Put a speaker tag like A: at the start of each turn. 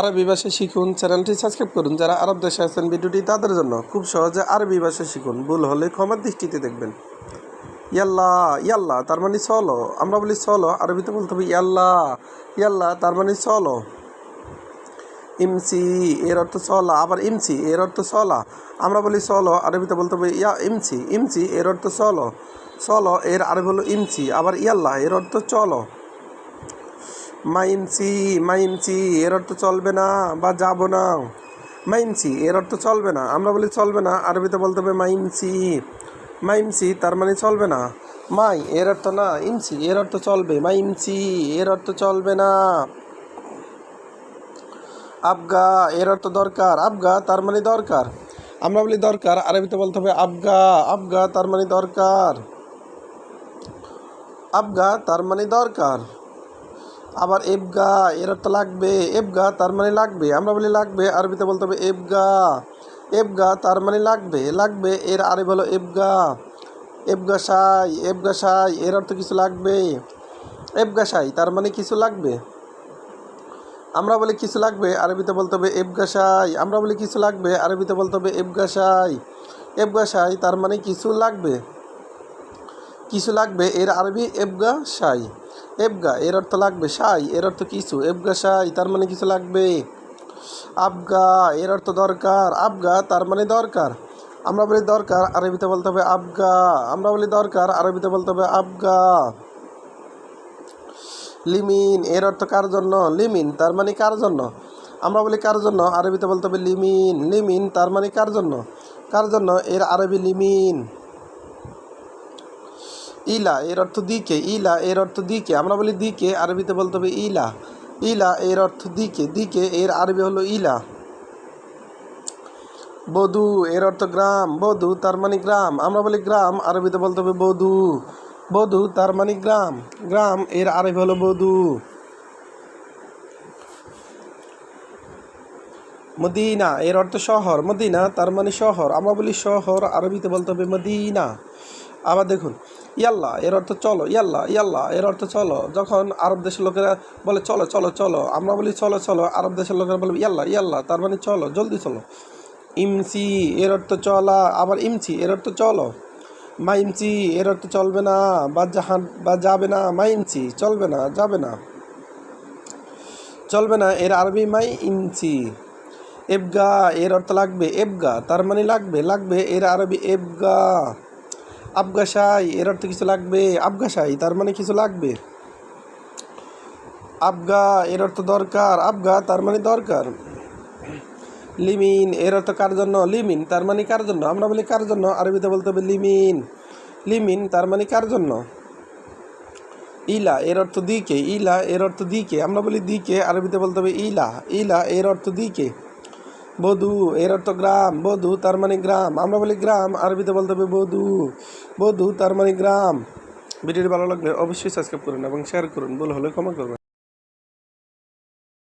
A: আরবি ভাষা শিখুন, চ্যানেলটি সাবস্ক্রাইব করুন। যারা আরব দেশে আছেন, ভিডিওটি তাদের জন্য খুব সহজে আরবি ভাষা শিখুন। ভুল হলে ক্ষমার দৃষ্টিতে দেখবেন। ইয়াল্লা ইয়াল্লা, তার মানে চলো আমরা বলি চলো আরবিতে বলতে হবে ইয়াল্লা। ইয়াল্লা, তার মানে চলো ইমসি, এর অর্থ চলা আবার ইমসি, এর অর্থ চলা আমরা বলি চলো আরবিতে বলতে হবে ইয়া, ইমসি। ইমসি, এর অর্থ চলো চলো এর আরবি হলো ইমসি। আবার ইয়াল্লা, এর অর্থ চলো। মাইমসি মাইমসি এর অর্থ চলবে না বা যাব না। মাইমসি এর অর্থ চলবে না। আমরা বলি চলবে না, আরবিতে বলতে হবে মাইমসি মাইমসি তার মানে চলবে না। মাই, এর অর্থ না ইমসি এর অর্থ চলবে। মাইমসি এর অর্থ চলবে না। আবগা, এর অর্থ দরকার। আবগা, তার মানে দরকার। আমরা বলি দরকার, আরবিতে বলতে হবে আবগা। আবগা, তার মানে দরকার। আবগা, তার মানে দরকার। আবার এবগা এর অর্থ লাগবে। এবগা তার মানে লাগবে। আমরা বলি লাগবে, আরবিতে বলতে হবে এবগা এবগা তার মানে লাগবে। লাগবে, এর আরবি হলো এবগা এবগা সাই এবগা সাই এর অর্থ কিছু লাগবে। এবগা সাই, তার মানে কিছু লাগবে। আমরা বলি কিছু লাগবে, আরবিতে বলতে হবে এবগাসাই আমরা বলি কিছু লাগবে, আরবিতে বলতে হবে এবগাসাই এবগাসাই তার মানে কিছু লাগবে। কিছু লাগবে, এর আরবি এবগা সাই। এবগা, এর অর্থ লাগবে সাই, এর অর্থ কিছু। এবগা সাই, তার মানে কিছু লাগবে। আবগা, এর অর্থ দরকার। আবগা, তার মানে দরকার। আমরা বলি দরকার, আরবিতে বলতে হবে আবগা। আমরা বলি দরকার, আরবিতে বলতে হবে আবগা। লিমিন, এর অর্থ কার জন্য? লিমিন, তার মানে কার জন্য? আমরা বলি কার জন্য? আরবিতে বলতে হবে লিমিন। লিমিন, তার মানে কার জন্য? কার জন্য? এর আরবি লিমিন। ইলা, এর অর্থ দিকে, ইলা, এর অর্থ দিকে। আমরা বলি দিকে, আরবিতে বলতে হবে ইলা। ইলা, এর অর্থ দিকে দিকে, এর আরবি হলো ইলা। বধু, এর অর্থ গ্রাম। বধু, তার মানে গ্রাম। আমরা বলি গ্রাম, আরবিতে বলতে হবে বধু। বধু, তার মানে গ্রাম। গ্রাম, এর আরবি হলো বধু। মদিনা, এর অর্থ শহর। মদিনা, তার মানে শহর। আমরা বলি শহর, আরবিতে বলতে হবে মদিনা। আবার দেখুন ইয়াল্লা, এর অর্থ চলো, ইয়াল্লা ইয়াল্লা, এর অর্থ চলো। যখন আরব দেশের লোকেরা বলে, চলো চলো চলো, আমরা বলি, চলো চলো, আরব দেশের লোকেরা বলে, ইয়াল্লা ইয়াল্লা, তার মানে চলো, জলদি চলো। ইমসি, এর অর্থ চলা, আবার ইমসি, এর অর্থ চলো। মাইমচি এর অর্থ চলবে না, বা জাহান, বা যাবে না মাইমচি চলবে না, যাবে না। চলবে না, এর আরবি মাই ইমচি এবগা, এর অর্থ লাগবে, এবগা, তার মানে লাগবে লাগবে, এর আরবি এবগা। আবগাসাই এর অর্থ কিছু লাগবে? আবগাসাই তার মানে কিছু লাগবে। আবগা, এর অর্থ দরকার। আবগা, তার মানে দরকার। লিমিন, এর অর্থ কার জন্য? লিমিন, তার মানে কার জন্য? আমরা বলি কার জন্য? আরবিতে বলতে হবে লিমিন। লিমিন, তার মানে কার জন্য? ইলা, এর অর্থ দিকে। ইলা, এর অর্থ দিকে। আমরা বলি দিকে, আরবিতে বলতে হবে ইলা। ইলা, এর অর্থ দিকে। বধু এর অর্থ গ্রাম। বধু, তার মানে গ্রাম। আমরা বলি গ্রাম, আরবিতে বলতে হবে বধু। বধু, তার মানে গ্রাম। ভিডিওটি ভালো লাগলে অবশ্যই সাবস্ক্রাইব করুন এবং শেয়ার করুন। ভুল হলে ক্ষমা করবেন।